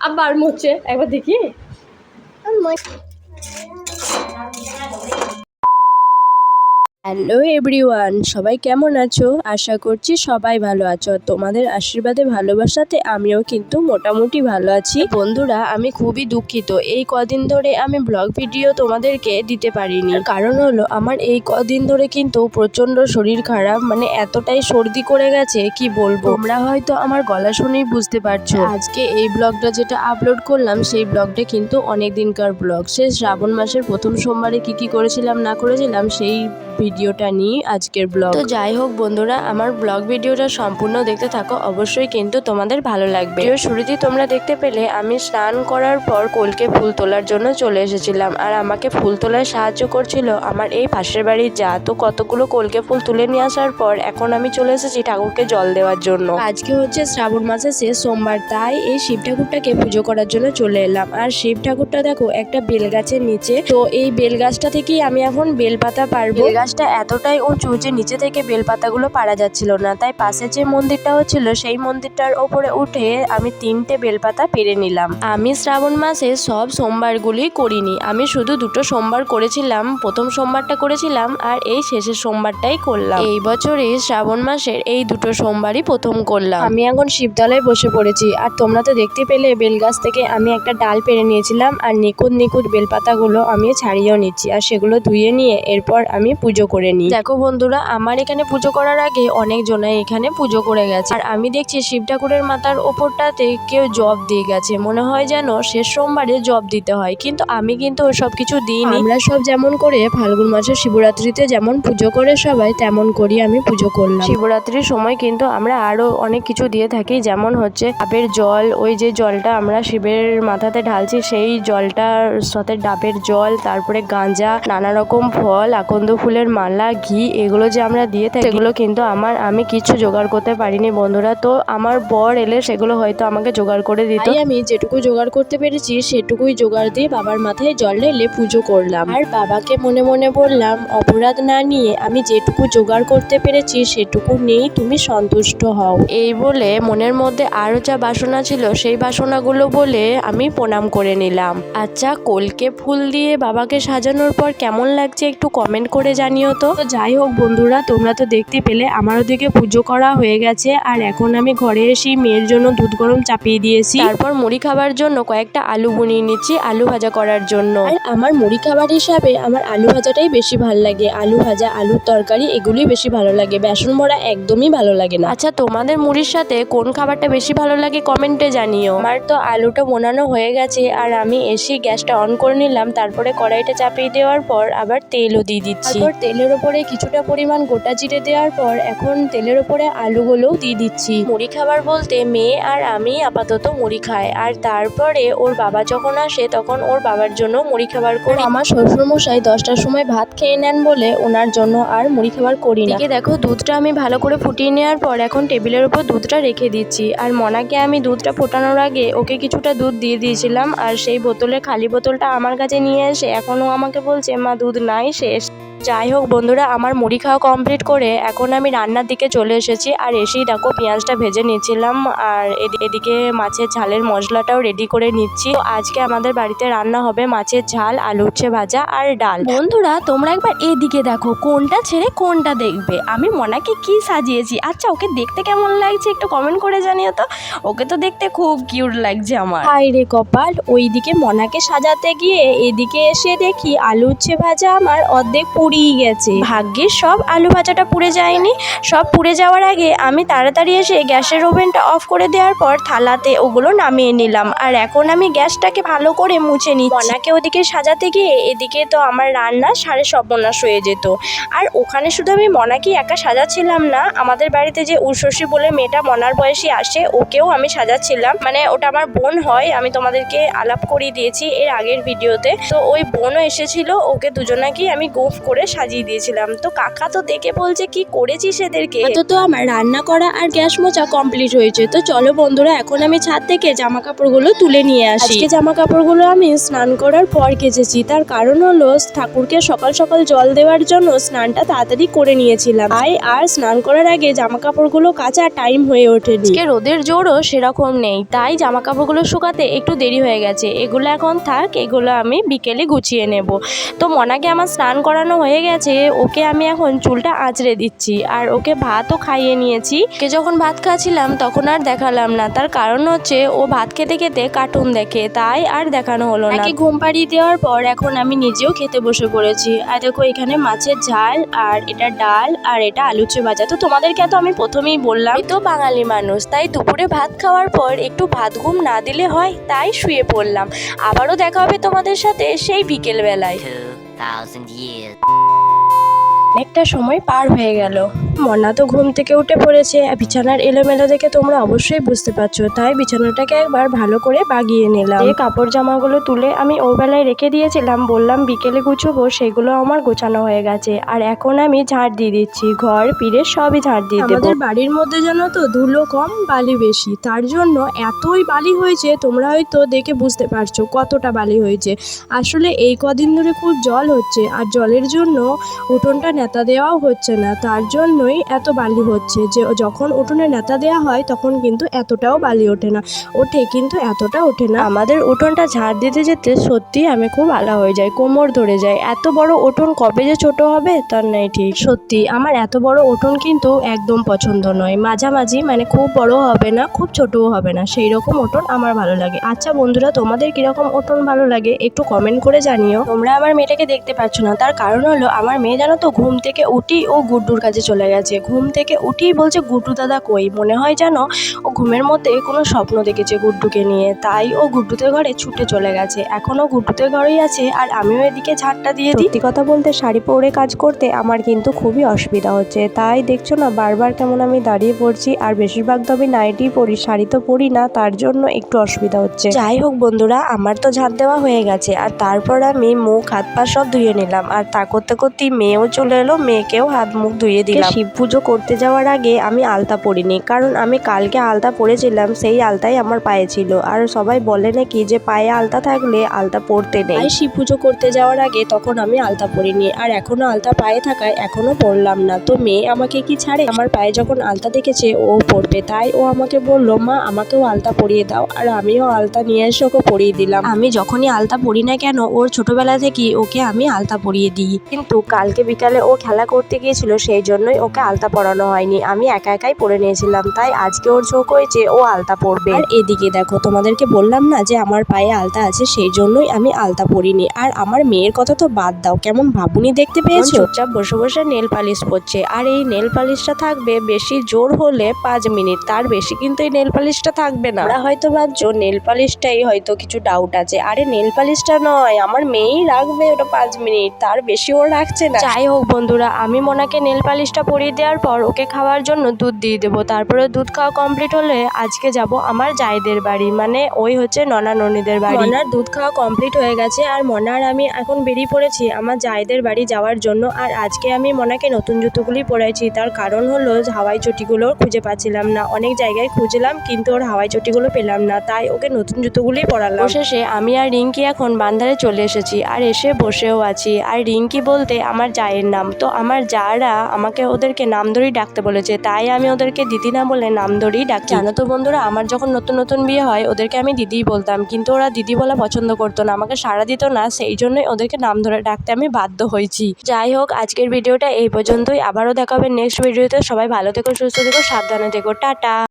আবার মুচ্ছে একবার দেখি। হ্যালো এভরিওয়ান সবাই কেমন আছো? আশা করছি সবাই ভালো আছো। তোমাদের আশীর্বাদে, ভালোবাসাতে আমিও কিন্তু মোটামুটি ভালো আছি। বন্ধুরা, আমি খুবই দুঃখিত। এই কদিন ধরে আমি ব্লগ ভিডিও তোমাদেরকে দিতে পারিনি। কারণ হলো, আমার এই কদিন ধরে কিন্তু প্রচণ্ড শরীর খারাপ। মানে এতটাই সর্দি করে গেছে, কি বলব? তোমরা হয়তো আমার গলা শুনেই বুঝতে পারছ। আজকে এই ব্লগটা যেটা আপলোড করলাম, সেই ব্লগটা কিন্তু অনেক দিনকার ব্লগ। সে শ্রাবণ মাসের প্রথম সোমবারে কি কি করেছিলাম, না করেছিলাম, সেই ভিডিওটা নিয়ে আজকের ব্লগ। তো যাই হোক বন্ধুরা আমার ব্লগ ভিডিওটা সম্পূর্ণ দেখতে থাকো। অবশ্যই কিন্তু তোমাদের ভালো লাগবে। ভিডিও শুরুতেই তোমরা দেখতে পেলে আমি স্নান করার পর কোলকে ফুল তোলার জন্য চলে এসেছিলাম। আর আমাকে ফুল তোলায় সাহায্য করছিল আমার এই পাশের বাড়ির যা। তো কতগুলো কোলকে ফুল তুলে নিয়ে আসার পর এখন আমি চলে এসেছি ঠাকুরকে জল দেওয়ার জন্য। আজকে হচ্ছে শ্রাবণ মাসের শেষ সোমবার তাই এই শিব ঠাকুরটাকে পুজো করার জন্য চলে এলাম। আর শিব ঠাকুরটা দেখো একটা বেল গাছের নিচে। তো এই বেল গাছটা থেকেই আমি এখন বেলপাতা পারব। বেল গাছটা এতটাই উঁচু যে নিচে থেকে বেলপাতাগুলো পারা যাচ্ছিল না। তাই পাশে যে মন্দিরটা হচ্ছিল সেই মন্দিরটার ওপরে উঠে আমি তিনটে বেলপাতা পেরে নিলাম। আমি শ্রাবণ মাসে সব সোমবারগুলি করিনি। আমি শুধু দুটো সোমবার করেছিলাম, প্রথম সোমবারটা করেছিলাম আর এই শেষের সোমবারটাই করলাম। এই বছরে শ্রাবণ মাসের এই দুটো সোমবারই প্রথম করলাম। আমি এখন শিবতলায় বসে পড়েছি আর তোমরা তো দেখতে পেলে বেলগাছ থেকে আমি একটা ডাল পেরে নিয়েছিলাম আর নিখুঁত নিখুঁত বেলপাতাগুলো আমি ছাড়িয়েও নিচ্ছি আর সেগুলো ধুয়ে নিয়ে এরপর আমি পুজো করে নিই। দেখো বন্ধুরা আমার এখানে পুজো করার আগে অনেক জনাই এখানে পুজো করে গেছে। আর আমি দেখছি শিব ঠাকুরের মাথার ওপরটাতে কেউ জব দিয়ে গেছে। মনে হয় যেন শেষ সোমবারে জব দিতে হয়। কিন্তু আমি কিন্তু ওসব কিছু দিইনি। আমরা সব যেমন করে ফাল্গুন মাসের শিবরাত্রিতে যেমন পুজো করে সবাই তেমন করি আমি পুজো করলাম। শিবরাত্রির সময় কিন্তু আমরা আরও অনেক কিছু দিয়ে থাকি। যেমন হচ্ছে ডাবের জল ওই যে জলটা আমরা শিবের মাথাতে ঢালছি সেই জলটার সাথে ডাবের জল তারপরে গাঁজা নানা রকম ফল আকন্দ ফুলের মালা ঘি এগুলো যে আমরা দিয়ে থাকি সেগুলো কিন্তু আমার আমি কিছু জোগাড় করতে পারিনি বন্ধুরা। তো আমার বর এলে সেগুলো হয়তো আমাকে জোগাড় করে দিত। আমি যেটুকু জোগাড় করতে পেরেছি সেটুকুই জোগাড় দিয়ে বাবার মাথায় জল ঢেলে পুজো করলাম। আর বাবাকে মনে মনে বললাম অপরাধ না নিয়ে আমি যেটুকু জোগাড় করতে পেরেছি সেটুকু নেই তুমি সন্তুষ্ট হও। এই বলে মনের মধ্যে আরও যা বাসনা ছিল সেই বাসনাগুলো বলে আমি প্রণাম করে নিলাম। আচ্ছা কলকে ফুল দিয়ে বাবাকে সাজানোর পর কেমন লাগছে একটু কমেন্ট করে জানিও তো তো যাই হোক বন্ধুরা তোমরা তো দেখতে পেলে আমার ওদিকে পুজো করা হয়ে গেছে। আর এখন আমি ঘরে এসে মেয়ের জন্য দুধ গরম চাপিয়ে দিয়েছি। তারপর মুড়ি খাবার জন্য কয়েকটা আলু বুনিয়ে নিচ্ছি আলু ভাজা করার জন্য। আর আমার মুড়ি খাবার হিসাবে আমার আলু ভাজাটাই বেশি ভালো লাগে। আলু ভাজা আলুর তরকারি এগুলোই বেশি ভালো লাগে। বেসন ভরা একদমই ভালো লাগে না। আচ্ছা তোমাদের মুড়ির সাথে কোন খাবারটা বেশি ভালো লাগে কমেন্টে জানিও। আমার তো আলুটা বোনানো হয়ে গেছে আর আমি এসে গ্যাসটা অন করে নিলাম। তারপরে কড়াইটা চাপিয়ে দেওয়ার পর আবার তেলও দিয়ে দিচ্ছি। তারপর তেলের ওপরে কিছুটা পরিমাণ গোটা জিরে দেওয়ার পর এখন তেলের ওপরে আলুগুলোও দিয়ে দিচ্ছি। মুড়ি খাবার বলতে মেয়ে আর আমি আপাতত মুড়ি খাই। আর তারপরে ওর বাবা যখন আসে তখন ওর বাবার জন্য মুড়ি খাবার করি। আমার শ্বশুরমশাই দশটার সময় ভাত খেয়ে নেন বলে ওনার জন্য আর মুড়ি খাবার করি না। দেখো দুধটা আমি ভালো করে ফুটিয়ে নেওয়ার পর এখন টেবিলের ওপর দুধটা রেখে দিচ্ছি। আর মনাকে আমি দুধটা ফোটানোর আগে ওকে কিছুটা দুধ দিয়ে দিয়েছিলাম। আর সেই বোতলে খালি বোতলটা আমার কাছে নিয়ে এসে এখনও আমাকে বলছে মা দুধ নাই শেষ। যাই হোক বন্ধুরা আমার মুড়ি খাওয়া কমপ্লিট করে এখন আমি রান্নার দিকে চলে এসেছি। আর এসেই দেখো পেঁয়াজটা ভেজে নিয়েছিলাম আর এদি- এদিকে মাছের ঝালের মশলাটাও রেডি করে নিচ্ছি। তো আজকে আমাদের বাড়িতে রান্না হবে মাছের ঝাল আলু উচ্ছে ভাজা আর ডাল। বন্ধুরা তোমরা একবার এদিকে দেখো কোনটা ছেড়ে কোনটা দেখবে। আমি মনাকে কি সাজিয়েছি? আচ্ছা ওকে দেখতে কেমন লাগছে একটু কমেন্ট করে জানিও তো। ওকে তো দেখতে খুব কিউট লাগছে আমার। হাই রে কপাল ওইদিকে মনাকে সাজাতে গিয়ে এদিকে এসে দেখি আলু উচ্ছে ভাজা আমার অর্ধেক পুড়িয়ে গেছে। ভাগ্যিস সব আলু ভাজাটা পুড়ে যায়নি। সব পুড়ে যাওয়ার আগে আমি তাড়াতাড়ি এসে গ্যাসের ওভেনটা অফ করে দেওয়ার পর থালাতে ওগুলো নামিয়ে নিলাম। আর এখন আমি গ্যাসটাকে ভালো করে মুছে নিই মনাকে ওদিকে সাজাতে গিয়ে এদিকে তো আমার রান্না সাড়ে সর্বনাশ হয়ে যেত। আর ওখানে শুধু আমি মনাকেই একা সাজাচ্ছিলাম না, আমাদের বাড়িতে যে উর্ষশী বলে মেয়েটা মনার বয়সী আসে, ওকেও আমি সাজাচ্ছিলাম। মানে ওটা আমার বোন হয়, আমি তোমাদেরকে আলাপ করিয়ে দিয়েছি এর আগের ভিডিওতে। তো ওই বোনও এসেছিল, ওকে দুজনাকেই আমি গোফ করে করে সাজিয়ে দিয়েছিলাম। তো কাকা তো দেখে বলছে কি করেছিস এদেরকে? তো তো আমার রান্না করা আর গ্যাস মোচা কমপ্লিট হয়েছে। তো চলো বন্ধুরা এখন আমি ছাদ থেকে জামা কাপড়গুলো তুলে নিয়ে আসি। আজকে জামা কাপড়গুলো আমি স্নান করার পর কেচেছি। তার কারণ হলো ঠাকুরকে সকাল সকাল জল দেওয়ার জন্য স্নানটা তাড়াতাড়ি করে নিয়েছিলাম। তাই আর স্নান করার আগে জামা কাপড়গুলো কাচা টাইম হয়ে ওঠেনি। আজকে রোদের জোরও সেরকম নেই। তাই জামা কাপড়গুলো শুকাতে একটু দেরি হয়ে গেছে। এগুলো এখন থাক এগুলো আমি বিকেলে গুছিয়ে নেব। তো মনাকে আমার স্নান করানো হয়ে গেছে ওকে আমি এখন চুলটা আঁচড়ে দিচ্ছি। আর ওকে ভাতও খাইয়ে নিয়েছি। কে যখন ভাত খাচ্ছিলাম তখন আর দেখালাম না। তার কারণ হচ্ছে ও ভাত খেতে খেতে কার্টুন দেখে। তাই আর দেখানো হলো না। ঘুম পাড়িয়ে দেওয়ার পর এখন আমি নিজেও খেতে বসে পড়েছি। আর দেখো এখানে মাছের ঝাল আর এটা ডাল আর এটা আলুচে ভাজা। তো তোমাদেরকে তো আমি প্রথমেই বললাম তো বাঙালি মানুষ তাই দুপুরে ভাত খাওয়ার পর একটু ভাত ঘুম না দিলে হয় তাই শুয়ে পড়লাম। আবারও দেখা হবে তোমাদের সাথে সেই বিকেল 2,000 years. অনেকটা সময় পার হয়ে গেল মনা তো ঘুম থেকে উঠে পড়েছে। বিছানার এলোমেলো দেখে তোমরা অবশ্যই বুঝতে পারছ। তাই বিছানাটাকে একবার ভালো করে বাগিয়ে নিলাম। এই কাপড় জামাগুলো তুলে আমি ওর বেলায় রেখে দিয়েছিলাম। বললাম, বিকেলে গুছবো, সেগুলো আমার গোছানো হয়ে গেছে। আর এখন আমি ঝাড় দিয়ে দিচ্ছি। ঘর, পিড়ে সবই ঝাড় দিয়ে আমাদের বাড়ির মধ্যে জানো তো ধুলো কম, বালি বেশি। তার জন্য এতই বালি হয়েছে, তোমরা হয়তো দেখে বুঝতে পারছ কতটা বালি হয়েছে। আসলে এই কদিন ধরে খুব জল হচ্ছে। আর জলের জন্য উঠোনটা নেতা দেওয়াও হচ্ছে না। তার জন্যই এত বালি হচ্ছে যে যখন উঠোনে নেতা দেওয়া হয় তখন কিন্তু এতটাও বালি ওঠে না। ওঠে কিন্তু এতটা ওঠে না। আমাদের উঠোনটা ঝাড় দিতে যেতে সত্যি আমি খুব আলা হয়ে যাই, কোমর ধরে যায় এত বড় উঠোন কবে যে ছোট হবে তার নাই ঠিক। সত্যি আমার এত বড় উঠোন কিন্তু একদম পছন্দ নয়। মাঝামাঝি মানে খুব বড় হবে না, খুব ছোটও হবে না। সেই রকম উঠোন আমার ভালো লাগে। আচ্ছা বন্ধুরা, তোমাদের কীরকম উঠোন ভালো লাগে একটু কমেন্ট করে জানিও। তোমরা আমার মেয়েটাকে দেখতে পাচ্ছ না, তার কারণ হলো আমার মেয়ে জানো তো ঘুম থেকে উঠি ও গুড্ডুর কাছে চলে গেছে। ঘুম থেকে উঠেই বলছে গুড্ডু দাদা কই? মনে হয় যেন ও ঘুমের মধ্যে কোনো স্বপ্ন দেখেছে গুড্ডুকে নিয়ে। তাই ও গুড্ডুদের ঘরে ছুটে চলে গেছে। এখনও গুড্ডুদের ঘরেই আছে আর আমিও এদিকে ঝাড়টা দিয়ে দিই। কথা বলতে শাড়ি পরে কাজ করতে আমার কিন্তু খুবই অসুবিধা হচ্ছে। তাই দেখছ না বারবার কেমন আমি দাঁড়িয়ে পড়ছি আর বেশিরভাগ তো আমি নাইটি পরি শাড়ি তো পরি না তার জন্য একটু অসুবিধা হচ্ছে। যাই হোক বন্ধুরা আমার তো ঝাড় দেওয়া হয়ে গেছে আর তারপর আমি মুখ হাত পা সব ধুয়ে নিলাম। আর তা করতে করতেই মেয়েও চলে এলো মেয়েকেও হাত মুখ ধুয়ে দিলাম। শিব পুজো করতে যাওয়ার আগে আমি আলতা পরিনি, কারণ আমি কালকে আলতা পরেছিলাম, সেই আলতাই আমার পায়ে ছিল। আর সবাই বলে নাকি যে পায়ে আলতা থাকলে আলতা পরতে নেই। শিব পুজো করতে যাওয়ার আগে তখন আমি আলতা পরিনি, আর এখনও আলতা পায়ে থাকায় এখনও পরলাম না। তো মেয়ে আমাকে কি ছাড়ে? আমার পায়ে যখন আলতা দেখেছে, ও পরবে। তাই ও আমাকে বলল, মা, আমাকেও আলতা পরিয়ে দাও। আর আমিও আলতা নিয়ে এসে ওকে পরিয়ে দিলাম। আমি যখনই আলতা পরি না কেন, ওর ছোটবেলা থেকেই ওকে আমি আলতা পরিয়ে দিই। কিন্তু কালকে বিকালে ও খেলা করতে গিয়েছিল, সেই জন্যই ওকে আলতা পরানো হয়নি। আমি একা একাই পরে নিয়েছিলাম তাই আজকে ওর চোখ হয়েছে ও আলতা পরবে। আর এদিকে দেখো তোমাদেরকে বললাম না যে আমার পায়ে আলতা আছে সেই জন্যই আমি আলতা পরিনি। আর আমার মেয়ের কথা তো বাদ দাও কেমন ভাবুনি দেখতে পেয়েছ? চুপচাপ বসে বসে নেল পালিশ পরছে আর এই নেল পালিশটা থাকবে বেশি জোর হলে পাঁচ মিনিট তার বেশি কিন্তু এই নেল পালিশটা থাকবে না। ওরা হয়তো ভাবছ নেল পালিশটাই হয়তো কিছু ডাউট আছে। আরে নেল পালিশটা নয় আমার মেয়েই রাখবে ওটা পাঁচ মিনিট তার বেশি ও রাখছে না। যাই হোক বন্ধুরা আমি মোনাকে নেল পালিশটা পরিয়ে দেওয়ার পর ওকে খাওয়ার জন্য দুধ দিয়ে দেবো। তারপরে দুধ খাওয়া কমপ্লিট হলে আজকে যাব আমার জায়দের বাড়ি। মানে ওই হচ্ছে ননা ননীদের বাড়ি। মনার দুধ খাওয়া কমপ্লিট হয়ে গেছে আর মনার আমি এখন বেরিয়ে পড়েছি আমার জায়দের বাড়ি যাওয়ার জন্য। আর আজকে আমি মনাকে নতুন জুতোগুলি পরেছি। তার কারণ হলো হাওয়াই চটিগুলো খুঁজে পাচ্ছিলাম না। অনেক জায়গায় খুঁজলাম কিন্তু ওর হাওয়াই চটিগুলো পেলাম না। তাই ওকে নতুন জুতোগুলি পরালাম। শেষে আমি আর রিঙ্কি এখন বান্ধারে চলে এসেছি আর এসে বসেও আছি। আর রিঙ্কি বলতে আমার জায়ের নাম। তো আমার যারা আমাকে ওদেরকে নাম ধরেই ডাকতে বলেছে তাই আমি ওদেরকে দিদি না বলে নাম ধরেই ডাকি জানো তো বন্ধুরা, আমার যখন নতুন নতুন বিয়ে হয়, ওদেরকে আমি দিদিই বলতাম। কিন্তু ওরা দিদি বলা পছন্দ করতো না, আমাকে সাড়া দিত না। সেই জন্যই ওদেরকে নাম ধরে ডাকতে আমি বাধ্য হয়েছি। যাই হোক, আজকের ভিডিওটা এই পর্যন্তই। আবারও দেখাবে নেক্সট ভিডিওতে সবাই ভালো থেকো, সুস্থ থেকো, সাবধানে থেকো। টাটা!